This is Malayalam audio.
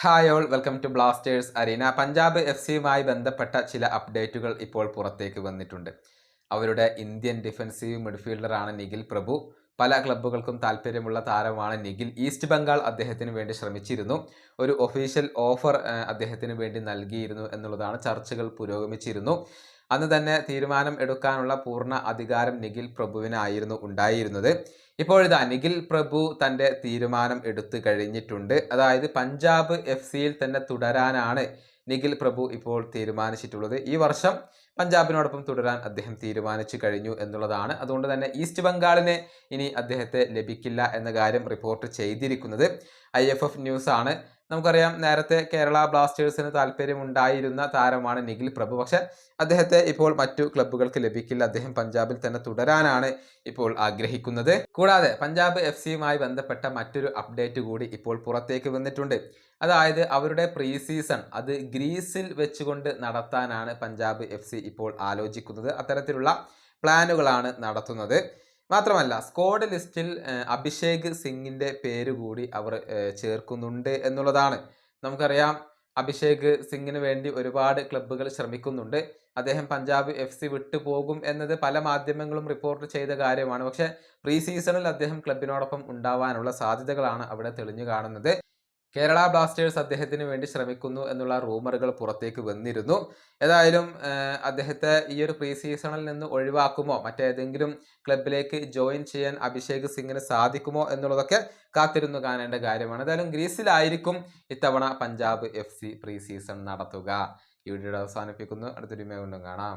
Hi all welcome to blasters arena Punjab F സിയുമായി ബന്ധപ്പെട്ട ചില അപ്ഡേറ്റുകൾ ഇപ്പോൾ പുറത്തേക്ക് വന്നിട്ടുണ്ട്. അവരുടെ ഇന്ത്യൻ ഡിഫൻസീവ് മിഡ്ഫീൽഡറാണ് നിഖിൽ പ്രഭു. പല ക്ലബ്ബുകൾക്കും താല്പര്യമുള്ള താരമാണ് നിഖിൽ. ഈസ്റ്റ് ബംഗാൾ അദ്ദേഹത്തിന് വേണ്ടി ശ്രമിച്ചിരുന്നു. ഒരു ഒഫീഷ്യൽ ഓഫർ അദ്ദേഹത്തിന് വേണ്ടി നൽകിയിരുന്നു എന്നുള്ളതാണ് ചർച്ചകൾ പുരോഗമിച്ചിരുന്നു. അന്ന് തന്നെ തീരുമാനം എടുക്കാനുള്ള പൂർണ അധികാരം നിഖിൽ പ്രഭുവിനായിരുന്നു ഉണ്ടായിരുന്നത്. ഇപ്പോഴിതാ നിഖിൽ പ്രഭു തന്റെ തീരുമാനം എടുത്തു കഴിഞ്ഞിട്ടുണ്ട്. അതായത് പഞ്ചാബ് എഫ് സിയിൽ തന്നെ തുടരാനാണ് നിഖിൽ പ്രഭു ഇപ്പോൾ തീരുമാനിച്ചിട്ടുള്ളത്. ഈ വർഷം പഞ്ചാബിനോടൊപ്പം തുടരാൻ അദ്ദേഹം തീരുമാനിച്ചു കഴിഞ്ഞു എന്നുള്ളതാണ്. അതുകൊണ്ട് തന്നെ ഈസ്റ്റ് ബംഗാളിന് ഇനി അദ്ദേഹത്തെ ലഭിക്കില്ല എന്ന കാര്യം റിപ്പോർട്ട് ചെയ്തിരിക്കുന്നത് ഐ എഫ് എഫ് ന്യൂസാണ്. നമുക്കറിയാം നേരത്തെ കേരള ബ്ലാസ്റ്റേഴ്സിന് താല്പര്യമുണ്ടായിരുന്ന താരമാണ് നിഖിൽ പ്രഭു. പക്ഷെ അദ്ദേഹത്തെ ഇപ്പോൾ മറ്റു ക്ലബ്ബുകൾക്ക് ലഭിക്കില്ല. അദ്ദേഹം പഞ്ചാബിൽ തന്നെ തുടരാനാണ് ഇപ്പോൾ ആഗ്രഹിക്കുന്നത്. കൂടാതെ പഞ്ചാബ് എഫ് സിയുമായി ബന്ധപ്പെട്ട മറ്റൊരു അപ്ഡേറ്റ് കൂടി ഇപ്പോൾ പുറത്തേക്ക് വന്നിട്ടുണ്ട്. അതായത് അവരുടെ പ്രീ സീസൺ അത് ഗ്രീസിൽ വെച്ചുകൊണ്ട് നടത്താനാണ് പഞ്ചാബ് എഫ് ഇപ്പോൾ ആലോചിക്കുന്നത്. അത്തരത്തിലുള്ള പ്ലാനുകളാണ് നടത്തുന്നത്. മാത്രമല്ല സ്ക്വാഡ് ലിസ്റ്റിൽ അഭിഷേക് സിംഗിന്റെ പേര് കൂടി അവർ ചേർക്കുന്നുണ്ട് എന്നുള്ളതാണ്. നമുക്കറിയാം അഭിഷേക് സിംഗിന് വേണ്ടി ഒരുപാട് ക്ലബ്ബുകൾ ശ്രമിക്കുന്നുണ്ട്. അദ്ദേഹം പഞ്ചാബ് എഫ് സി വിട്ടു പോകും എന്നത് പല മാധ്യമങ്ങളും റിപ്പോർട്ട് ചെയ്ത കാര്യമാണ്. പക്ഷേ പ്രീ സീസണിൽ അദ്ദേഹം ക്ലബിനോടൊപ്പം ഉണ്ടാവാനുള്ള സാധ്യതകളാണ് അവിടെ തെളിഞ്ഞു കാണുന്നത്. കേരള ബ്ലാസ്റ്റേഴ്സ് അദ്ദേഹത്തിന് വേണ്ടി ശ്രമിക്കുന്നു എന്നുള്ള റൂമറുകൾ പുറത്തേക്ക് വന്നിരുന്നു. ഏതായാലും അദ്ദേഹത്തെ ഈ ഒരു പ്രീ സീസണിൽ നിന്ന് ഒഴിവാക്കുമോ? മറ്റേതെങ്കിലും ക്ലബിലേക്ക് ജോയിൻ ചെയ്യാൻ അഭിഷേക് സിംഗിന് സാധിക്കുമോ എന്നുള്ളതൊക്കെ കാത്തിരുന്നു കാണേണ്ട കാര്യമാണ്. ഏതായാലും ഗ്രീസിലായിരിക്കും ഇത്തവണ Punjab F C pre season നടത്തുക. ഈ വീഡിയോ അവസാനിപ്പിക്കുന്നു. അടുത്തൊരു വീണ്ടും കാണാം.